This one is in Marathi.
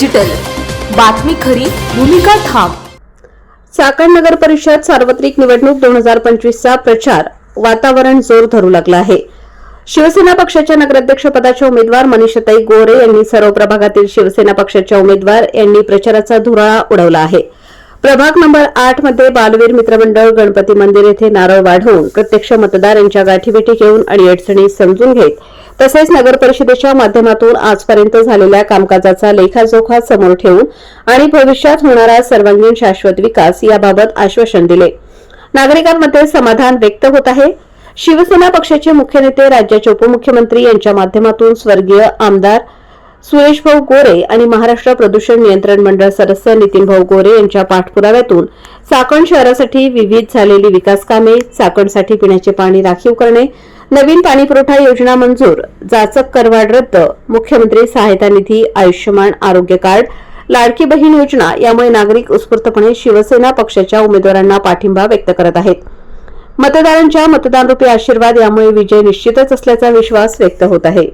डिजिटल बातमी खरी भूमिका ठाम. चाकण नगर परिषद सार्वत्रिक निवडणूक दोन हजार पंचवीसचा प्रचार. वातावरण जोर धरू लागला आहे. शिवसेना पक्षाच्या नगराध्यक्षपदाच्या उमेदवार मनीषताई गोरे यांनी सर्व प्रभागातील शिवसेना पक्षाच्या उमेदवार यांनी प्रचाराचा धुराळा उडवला आहे. प्रभाग नंबर आठमध्ये बालवीर मित्रमंडळ गणपती मंदिर येथे नारळ वाढवून प्रत्यक्ष मतदार यांच्या गाठीभेटी घेऊन आणि अडचणी समजून घेत तसेच नगर परिषदेच्या माध्यमातून आजपर्यंत झालेल्या कामकाजाचा लेखाजोखा समोर ठेवून आणि भविष्यात होणारा सर्वांगीण शाश्वत विकास याबाबत आश्वासन दिले. नागरिकांमध्ये समाधान व्यक्त होत आहे. शिवसेना पक्षाचे मुख्य नेते राज्याचे उपमुख्यमंत्री यांच्या माध्यमातून स्वर्गीय आमदार सुरेश भाऊ गोरे आणि महाराष्ट्र प्रदूषण नियंत्रण मंडळ सदस्य नितीन भाऊ गोरे यांच्या पाठपुराव्यातून चाकण शहरासाठी विविध झालेली विकास कामे चाकणसाठी पिण्याचे पाणी राखीव करणे नवीन पाणीपुरवठा योजना मंजूर जाचक करवाढ रद्द मुख्यमंत्री सहायता निधी आयुष्यमान आरोग्य कार्ड लाडकी बहीण योजना यामुळे नागरिक उत्स्फूर्तपणे शिवसेना पक्षाच्या उमेदवारांना पाठिंबा व्यक्त करत आहेत. मतदारांच्या मतदानरूपी आशीर्वाद यामुळे विजय निश्चितच असल्याचा विश्वास व्यक्त होत आहे.